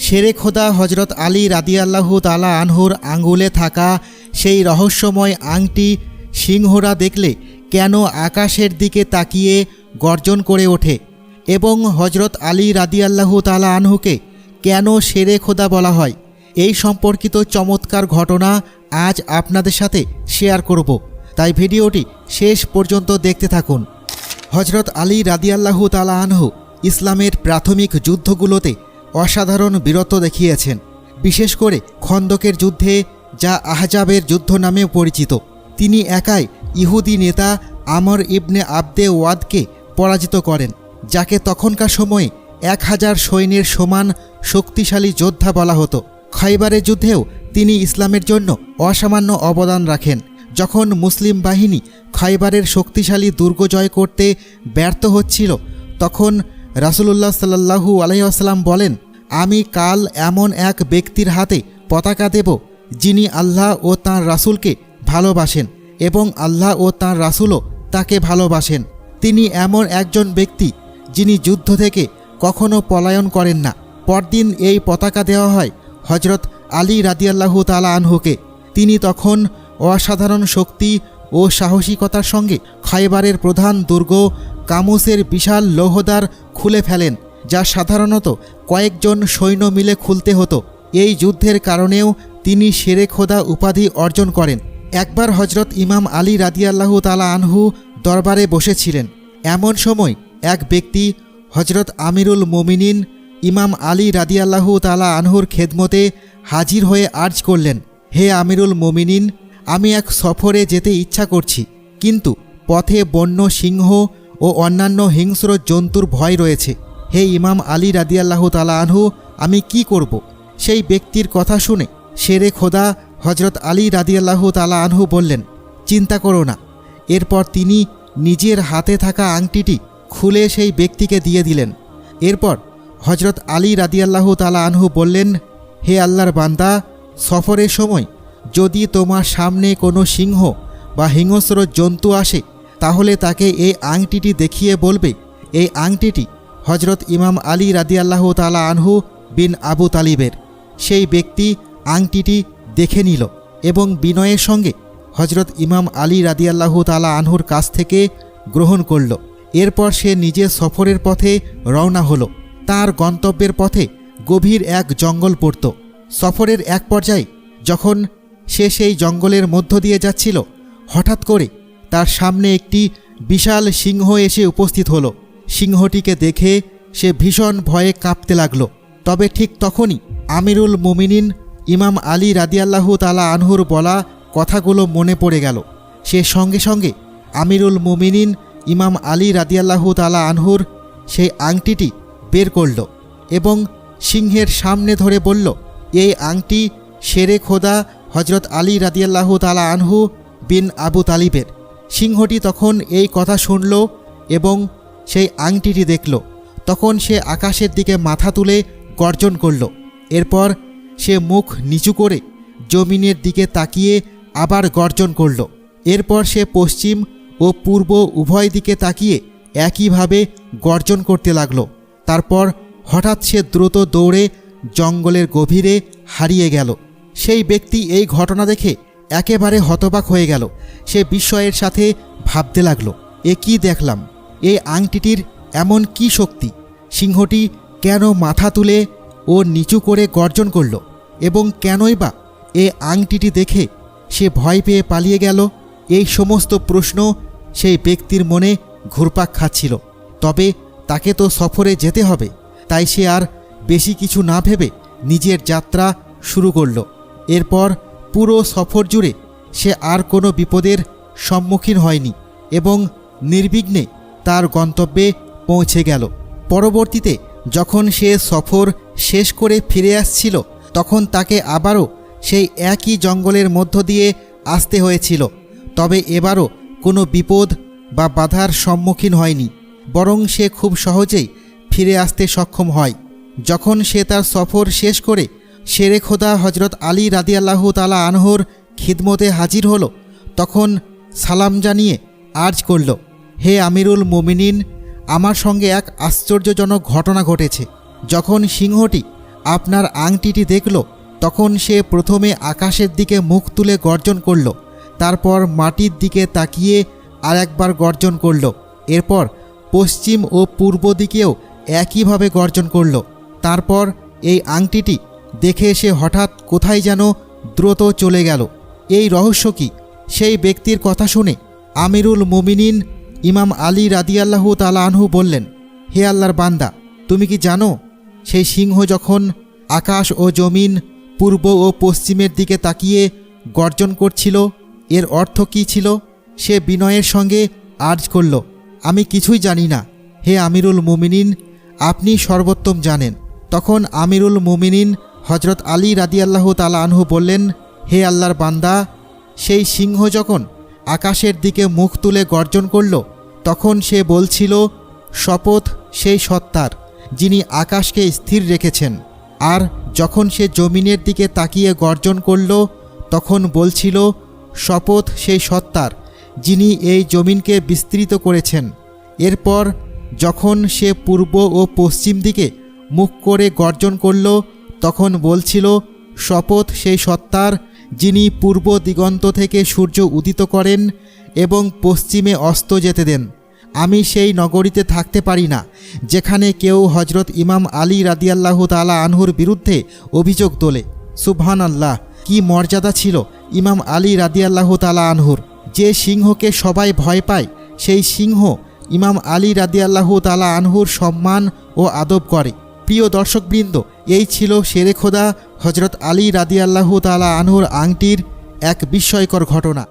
শেরে খোদা হজরত আলী রাদিয়াল্লাহু তালা আনহুর আঙ্গুলে থাকা সেই রহস্যময় আংটি সিংহরা দেখলে কেন আকাশের দিকে তাকিয়ে গর্জন করে ওঠে এবং হজরত আলী রাদিয়াল্লাহু তালা আনহুকে কেন শেরে খোদা বলা হয়? এই সম্পর্কিত চমৎকার ঘটনা আজ আপনাদের সাথে শেয়ার করব। তাই ভিডিওটি শেষ পর্যন্ত দেখতে থাকুন। হজরত আলী রাদিয়াল্লাহু তালা আনহু ইসলামের প্রাথমিক যুদ্ধগুলোতে অসাধারণ বীরত্ব দেখিয়েছেন, বিশেষ করে খন্দকের যুদ্ধে, যা আহজাবের যুদ্ধ নামেও পরিচিত। তিনি একাই ইহুদি নেতা আমর ইবনে আবদে ওয়াদকে পরাজিত করেন, যাকে তখনকার সময়ে এক হাজার সৈন্যের সমান শক্তিশালী যোদ্ধা বলা হতো। খৈবারের যুদ্ধেও তিনি ইসলামের জন্য অসামান্য অবদান রাখেন। যখন মুসলিম বাহিনী খাইবারের শক্তিশালী দুর্গ জয় করতে ব্যর্থ হচ্ছিল, তখন রাসুলুল্লাহ সাল্লাহু আলহিহাস্লাম বলেন, আমি কাল এমন এক ব্যক্তির হাতে পতাকা দেব, যিনি আল্লাহ ও তাঁর রাসূলকে ভালোবাসেন এবং আল্লাহ ও তাঁর রাসূলও তাকে ভালোবাসেন। তিনি এমন একজন ব্যক্তি যিনি যুদ্ধ থেকে কখনো পলায়ন করেন না। পরদিন এই পতাকা দেওয়া হয় হজরত আলী রাদিয়াল্লাহু তালা আনহুকে। তিনি তখন অসাধারণ শক্তি ও সাহসিকতার সঙ্গে খাইবারের প্রধান দুর্গ কামুসের বিশাল লৌহদ্বার খুলে ফেলেন, যা সাধারণত কয়েকজন সৈন্য মিলে খুলতে হতো। এই যুদ্ধের কারণেও তিনি শেরে খোদা উপাধি অর্জন করেন। একবার হজরত ইমাম আলী রাদিয়াল্লাহু তালা আনহু দরবারে বসেছিলেন। এমন সময় এক ব্যক্তি হজরত আমিরুল মোমিনিন, ইমাম আলী রাদিয়াল্লাহু তালা আনহুর খেদমতে হাজির হয়ে আর্জ করলেন, হে আমিরুল মোমিনিন, আমি এক সফরে যেতে ইচ্ছা করছি, কিন্তু পথে বন্য সিংহ ও অন্যান্য হিংস্র জন্তুর ভয় রয়েছে। হে ইমাম আলী রাদিয়াল্লাহু তালা আনহু, আমি কি করব। সেই ব্যক্তির কথা শুনে শেরে খোদা হজরত আলী রাদিয়াল্লাহু তালা আনহু বললেন, চিন্তা করো না। এরপর তিনি নিজের হাতে থাকা আংটিটি খুলে সেই ব্যক্তিকে দিয়ে দিলেন। এরপর হজরত আলী রাদিয়াল্লাহু তালা আনহু বললেন, হে আল্লাহর বান্দা, সফরের সময় যদি তোমার সামনে কোনো সিংহ বা হিংস্র জন্তু আসে তাহলে তাকে এই আংটিটি দেখিয়ে বলবে, এই আংটিটি হজরত ইমাম আলী রাদিয়াল্লাহু তালা আনহু বিন আবু তালিবের। সেই ব্যক্তি আংটিটি দেখে নিল এবং বিনয়ের সঙ্গে হজরত ইমাম আলী রাদিয়াল্লাহু তালা আনহুর কাছ থেকে গ্রহণ করল। এরপর সে নিজের সফরের পথে রওনা হলো। তার গন্তব্যের পথে গভীর এক জঙ্গল পড়ত। সফরের এক পর্যায়ে যখন সে সেই জঙ্গলের মধ্য দিয়ে যাচ্ছিল, হঠাৎ করে তার সামনে একটি বিশাল সিংহ এসে উপস্থিত হলো। সিংহটিকে দেখে সে ভীষণ ভয়ে কাঁপতে লাগল। তবে ঠিক তখনই আমিরুল মুমিনিন, ইমাম আলী রাদিয়াল্লাহু তালা আনহুর বলা কথাগুলো মনে পড়ে গেল। সে সঙ্গে সঙ্গে আমিরুল মুমিনিন, ইমাম আলী রাদিয়াল্লাহু তালা আনহুর সেই আংটিটি বের করল এবং সিংহের সামনে ধরে বলল, এই আংটি শেরে খোদা হজরত আলী রাদিয়াল্লাহু তালা আনহু বিন আবু তালিবের। সিংহটি তখন এই কথা শুনল এবং সেই আংটিটি দেখল। তখন সে আকাশের দিকে মাথা তুলে গর্জন করল। এরপর সে মুখ নিচু করে জমিনের দিকে তাকিয়ে আবার গর্জন করল। এরপর সে পশ্চিম ও পূর্ব উভয় দিকে তাকিয়ে একইভাবে গর্জন করতে লাগল। তারপর হঠাৎ সে দ্রুত দৌড়ে জঙ্গলের গভীরে হারিয়ে গেল। সেই ব্যক্তি এই ঘটনা দেখে একেবারে হতবাক হয়ে গেল। সে বিস্ময়ের সাথে ভাবতে লাগল, এ কি দেখলাম? এই আংটিটির এমন কি শক্তি? সিংহটি কেন মাথা তুলে ও নিচু করে গর্জন করল? এবং কেনই বা এ আংটিটি দেখে সে ভয় পেয়ে পালিয়ে গেল? এই সমস্ত প্রশ্ন সেই ব্যক্তির মনে ঘুরপাক খাচ্ছিল। তবে তাকে তো সফরে যেতে হবে। তাই সে আর বেশি কিছু না ভেবে নিজের যাত্রা শুরু করল। এরপর পুরো সফর জুড়ে সে আর কোনো বিপদের সম্মুখীন হয়নি এবং নির্বিঘ্নে তার গন্তব্যে পৌঁছে গেল। পরবর্তীতে যখন সে সফর শেষ করে ফিরে আসছিল, তখন তাকে আবারও সেই একই জঙ্গলের মধ্য দিয়ে আসতে হয়েছিল। তবে এবারও কোনো বিপদ বা বাধার সম্মুখীন হয়নি, বরং সে খুব সহজেই ফিরে আসতে সক্ষম হয়। যখন সে তার সফর শেষ করে শেরে খোদা হজরত আলী রাদিয়াল্লাহু তালা আনহর খিদমতে হাজির হলো, তখন সালাম জানিয়ে আর্জ করল, হে আমিরুল মোমিনিন, আমার সঙ্গে এক আশ্চর্যজনক ঘটনা ঘটেছে। যখন সিংহটি আপনার আংটিটি দেখল, তখন সে প্রথমে আকাশের দিকে মুখ তুলে গর্জন করল, তারপর মাটির দিকে তাকিয়ে আর একবার গর্জন করল, এরপর পশ্চিম ও পূর্ব দিকেও একইভাবে গর্জন করল। তারপর এই আংটিটি দেখে সে হঠাৎ কোথায় যেন দ্রুত চলে গেল। এই রহস্য কি? সেই ব্যক্তির কথা শুনে আমিরুল মুমিনিন ইমাম আলী রাদিয়াল্লাহু তালা আনহু বললেন, হে আল্লাহর বান্দা, তুমি কি জানো, সেই সিংহ যখন আকাশ ও জমিন পূর্ব ও পশ্চিমের দিকে তাকিয়ে গর্জন করছিল, এর অর্থ কী ছিল? সে বিনয়ের সঙ্গে আর্জ করল, আমি কিছুই জানি না। হে আমিরুল মুমিনিন, আপনি সর্বোত্তম জানেন। তখন আমিরুল মুমিনিন হজরত আলী রাদিয়াল্লাহ তালা আনহু বললেন, হে আল্লাহর বান্দা, সেই সিংহ যখন আকাশের দিকে মুখ তুলে গর্জন করল, তখন সে বলছিল, শপথ সেই সত্তার, যিনি আকাশকে স্থির রেখেছেন। আর যখন সে জমিনের দিকে তাকিয়ে গর্জন করল, তখন বলছিল, শপথ সেই সত্তার, যিনি এই জমিনকে বিস্তৃত করেছেন। এরপর যখন সে পূর্ব ও পশ্চিম দিকে মুখ করে গর্জন করল তখন বলছিল, শপথ সেই সত্তার যিনি পূর্ব দিগন্ত থেকে সূর্য উদিত করেন এবং পশ্চিমে অস্ত যেতে দেন। আমি সেই নগরীতে থাকতে পারি না, যেখানে কেউ হজরত ইমাম আলী রাদিয়াল্লাহ তালা আনহুর বিরুদ্ধে অভিযোগ তোলে। সুবহান আল্লাহ কি মর্যাদা ছিল ইমাম আলী রাদিয়াল্লাহ তালা আনহুর? যে সিংহকে সবাই ভয় পায়, সেই সিংহ ইমাম আলী রাদিয়াল্লাহ তালা আনহুর সম্মান ও আদব করে। প্রিয় দর্শকবৃন্দ এই ছিল শেরে খোদা হজরত আলী রাদিয়াল্লাহু তালা আনহুর আংটির এক বিস্ময়কর ঘটনা।